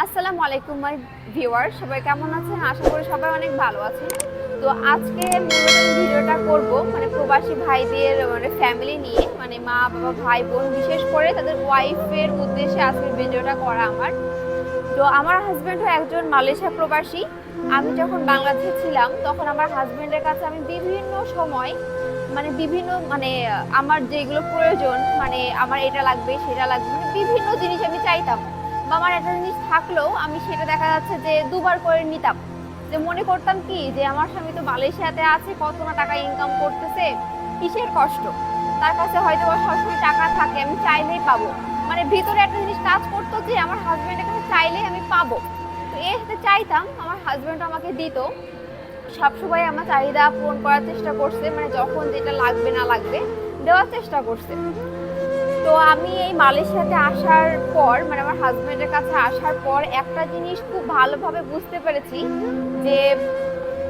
আসসালামু আলাইকুম, মাই ভিউয়ার। সবাই কেমন আছেন? আশা করি সবাই অনেক ভালো আছেন। তো আজকে ভিডিওটা করব মানে প্রবাসী ভাইদের মানে ফ্যামিলি নিয়ে। মানে মা, বাবা, ভাই, বোন, বিশেষ করে তাদের ওয়াইফের উদ্দেশ্যে আজকের ভিডিওটা করা আমার। তো আমার হাজব্যান্ডও একজন মালয়েশিয়া প্রবাসী। আমি যখন বাংলাদেশে ছিলাম, তখন আমার হাজব্যান্ডের কাছে আমি বিভিন্ন সময় মানে বিভিন্ন মানে আমার যেগুলো প্রয়োজন মানে আমার এটা লাগবে, সেটা লাগবে মানে বিভিন্ন জিনিস আমি চাইতাম। বা আমার একটা জিনিস থাকলেও আমি সেটা দেখা যাচ্ছে যে দুবার করে নিতাম। যে মনে করতাম কি, যে আমার স্বামী তো মালয়েশিয়াতে আছে কত না টাকা ইনকাম করতেছে, কিসের কষ্ট? তার কাছে হয়তো বা সবসময় টাকা থাকে, আমি চাইলেই পাবো। মানে ভিতরে একটা জিনিস কাজ করতো যে আমার হাজব্যান্ডের কাছে চাইলেই আমি পাবো। তো এর সাথে চাইতাম, আমার হাজব্যান্ড আমাকে দিত। সবসময় আমার চাহিদা পূরণ করার চেষ্টা করছে মানে যখন যেটা লাগবে না লাগবে, দেওয়ার চেষ্টা করছে। তো আমি এই মালয়েশিয়াতে আসার পর মানে আমার হাজব্যান্ডের কাছে আসার পর একটা জিনিস খুব ভালোভাবে বুঝতে পেরেছি যে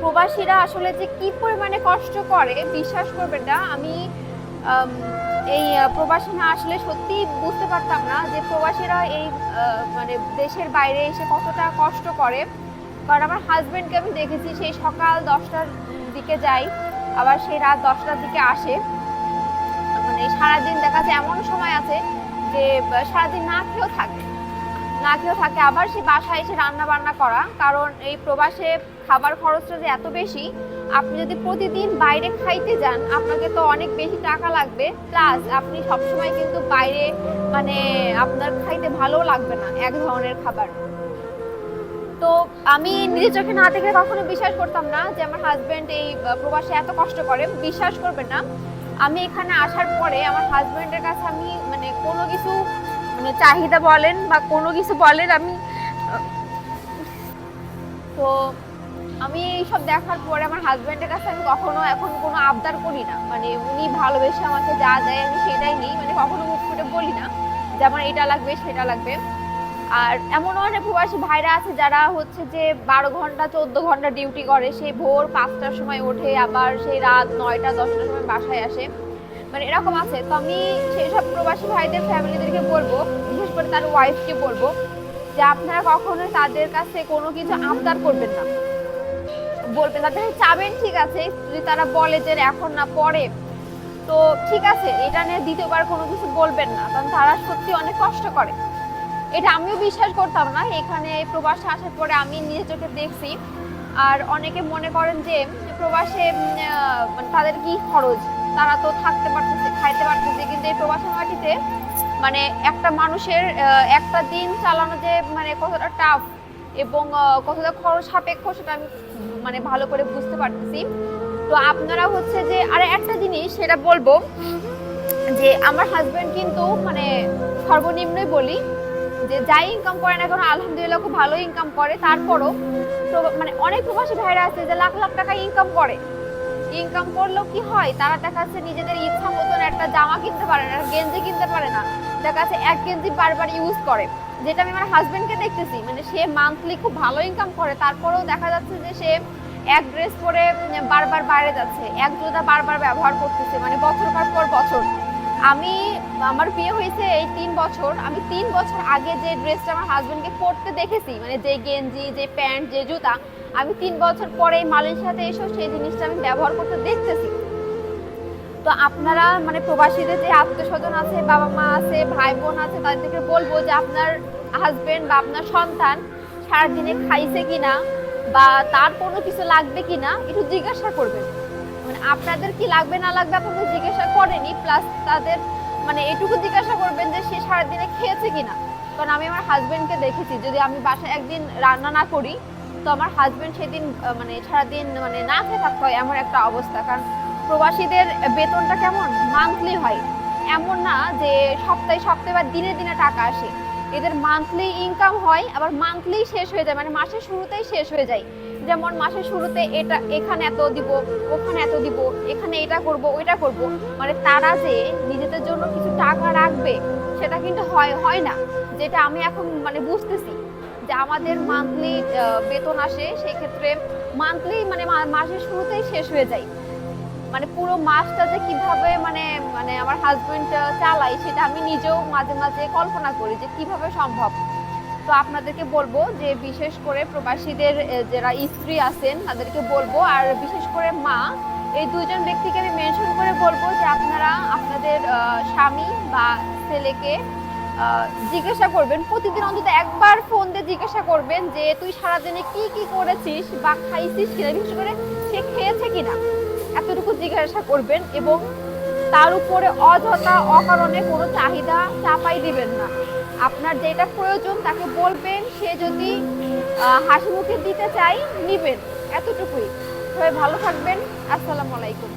প্রবাসীরা আসলে যে কি পরিমাণে কষ্ট করে, বিশ্বাস করবেন না। আমি এই প্রবাসী না আসলে সত্যি বুঝতে পারতাম না যে প্রবাসীরা এই মানে দেশের বাইরে এসে কতটা কষ্ট করে। কারণ আমার হাজব্যান্ডকে আমি দেখেছি সেই সকাল দশটার দিকে যাই আবার সেই রাত দশটার দিকে আসে। মানে সারাদিন দেখা যায় এমন সময় আছে যে সারাদিন না খেয়েও থাকে। না খেয়েও থাকে, আবার সে বাসায় এসে রান্না বান্না করা। কারণ এই প্রবাসে খাবার খরচটা যে এত বেশি, আপনি যদি প্রতিদিন বাইরে খাইতে যান, আপনাকে তো অনেক বেশি টাকা লাগবে। প্লাস আপনি সবসময় কিন্তু বাইরে মানে আপনার খাইতে ভালোও লাগবে না, এক ধরনের খাবার। তো আমি নিজের চোখে না দেখলে কখনো বিশ্বাস করতাম না যে আমার হাজব্যান্ড এই প্রবাসে এত কষ্ট করে। বিশ্বাস করবেন না। আমি এখানে আসার পরে আমার হাজবেন্ডের কাছে আমি মানে কোনো কিছু মানে চাহিদা বলেন বা কোনো কিছু বলেন আমি, তো আমি এইসব দেখার পরে আমার হাজবেন্ডের কাছে আমি কখনো এখন কোনো আবদার করি না। মানে উনি ভালোবেসে আমাকে যা দেয় আমি সেটাই নিই। মানে কখনো মুখ ফুটে বলি না যে আমার এটা লাগবে, সেটা লাগবে। আর এমন অনেক প্রবাসী ভাইরা আছে যারা হচ্ছে যে বারো ঘণ্টা, চোদ্দ ঘণ্টা ডিউটি করে। সেই ভোর পাঁচটার সময় ওঠে, আবার সেই রাত নয়টা, দশটার সময় বাসায় আসে। মানে এরকম আছে। তো আমি সেই সব প্রবাসী ভাইদের ফ্যামিলিদেরকে বলব, বিশেষ করে তার ওয়াইফকে বলব যে আপনারা কখনোই তাদের কাছে কোনো কিছু আবদার করবেন না। বলবেন তাদের চাবেন ঠিক আছে, যদি তারা বলে যে এখন না, পরে। তো ঠিক আছে, এটা নিয়ে দ্বিতীয়বার কোনো কিছু বলবেন না। কারণ তারা সত্যি অনেক কষ্ট করে। এটা আমিও বিশ্বাস করতাম না। এখানে প্রবাসে আসার পরে আমি নিজের চোখে দেখছি। আর অনেকে মনে করেন যে প্রবাসে মানে তাদের কি খরচ? তারা তো থাকতে পারতেছে, খাইতে পারতেছে। কিন্তু এই প্রবাসী মাটিতে মানে একটা মানুষের একটা দিন চালানো যে মানে কতটা টাফ এবং কতটা খরচ সাপেক্ষ, সেটা আমি মানে ভালো করে বুঝতে পারতেছি। তো আপনারা হচ্ছে যে, আর একটা জিনিস সেটা বলব যে, আমার হাজব্যান্ড কিন্তু মানে সর্বনিম্নই বলি যে যাই ইনকাম করে না কেন, আলহামদুলিল্লাহ খুব ভালো ইনকাম করে। তারপরও মানে অনেক প্রবাসী ভাইরা আছে যে লাখ লাখ টাকা ইনকাম করে। ইনকাম করলেও কি হয়? তারা দেখা যাচ্ছে নিজেদের ইচ্ছা মতন একটা জামা কিনতে পারে না, গেঞ্জি কিনতে পারে না। দেখা যাচ্ছে এক গেঞ্জি বারবার ইউজ করে। যেটা আমি আমার হাজব্যান্ডকে দেখতেছি মানে সে মান্থলি খুব ভালো ইনকাম করে। তারপরেও দেখা যাচ্ছে যে সে এক ড্রেস পরে বারবার বাইরে যাচ্ছে, এক জুতা বারবার ব্যবহার করতেছে মানে বছর পর বছর। আমি, আমার বিয়ে হয়েছে এই তিন বছর। আমি তিন বছর আগে যে ড্রেসটা আমার হাজবেন্ডকে পরতে দেখেছি মানে যে গেঞ্জি, যে প্যান্ট, যে জুতা, আমি তিন বছর পরে মালয়েশিয়াতে এসেও সেই জিনিসটা আমি ব্যবহার করতে দেখতেছি। তো আপনারা মানে প্রবাসীদের যে আত্মীয় স্বজন আছে, বাবা মা আছে, ভাই বোন আছে, তাদেরকে বলব যে আপনার হাজবেন্ড বা আপনার সন্তান সারাদিনে খাইছে কিনা বা তার কোনো কিছু লাগবে কিনা, একটু জিজ্ঞাসা করবেন। মানে আপনাদের কি লাগবে না লাগবে আপনাদের জিজ্ঞাসা করেনি প্লাস তাদের মানে এটুকু জিজ্ঞাসা করবেন যে সে সারাদিনে খেয়েছে কিনা। কারণ আমি আমার হাজবেন্ডকে দেখেছি, যদি আমি বাসায় একদিন রান্না না করি, তো আমার হাজবেন্ড সেদিন মানে সারাদিন মানে না খেয়ে থাকতে হয় এমন একটা অবস্থা। কারণ প্রবাসীদের বেতনটা কেমন? মান্থলি হয়। এমন না যে সপ্তাহে সপ্তাহে বা দিনে দিনে টাকা আসে। এদের মান্থলি ইনকাম হয়, আবার মান্থলি শেষ হয়ে যায় মানে মাসের শুরুতেই শেষ হয়ে যায়। যেমন মাসের শুরুতে এটা এখানে এত দিব, ওখানে এত দিব, এখানে এটা করব, ওইটা করব। মানে তারা যে নিজেদের জন্য কিছু টাকা রাখবে, সেটা কিন্তু হয় হয় না। যেটা আমি এখন মানে বুঝতেছি যে আমাদের মান্থলি বেতন আসে সেই ক্ষেত্রে মান্থলি মানে মাসের শুরুতেই শেষ হয়ে যায়। মানে পুরো মাসটা যে কীভাবে মানে মানে আমার হাজবেন্ড চালাই সেটা আমি নিজেও মাঝে মাঝে কল্পনা করি যে কীভাবে সম্ভব। তো আপনাদেরকে বলব যে বিশেষ করে প্রবাসীদের যারা স্ত্রী আছেন তাদেরকে বলব আর বিশেষ করে মা, এই দুজন ব্যক্তিকে আমি মেনশন করে বলব যে আপনারা আপনাদের স্বামী বা ছেলেকে জিজ্ঞাসা করবেন, প্রতিদিন অন্তত একবার ফোন দিয়ে জিজ্ঞাসা করবেন যে তুই সারাদিনে কি কি করেছিস বা খাইছিস কিনা? বিশেষ করে সে খেয়েছে কিনা? এতটুকু জিজ্ঞাসা করবেন এবং তার উপরে অযথা অকারণে কোনো চাহিদা চাপাই দিবেন না। আপনার যেটা প্রয়োজন তাকে বলবেন, সে যদি হাসি মুখে দিতে চাই, নিবেন। এতটুকুই। সবাই ভালো থাকবেন। আসসালামু আলাইকুম।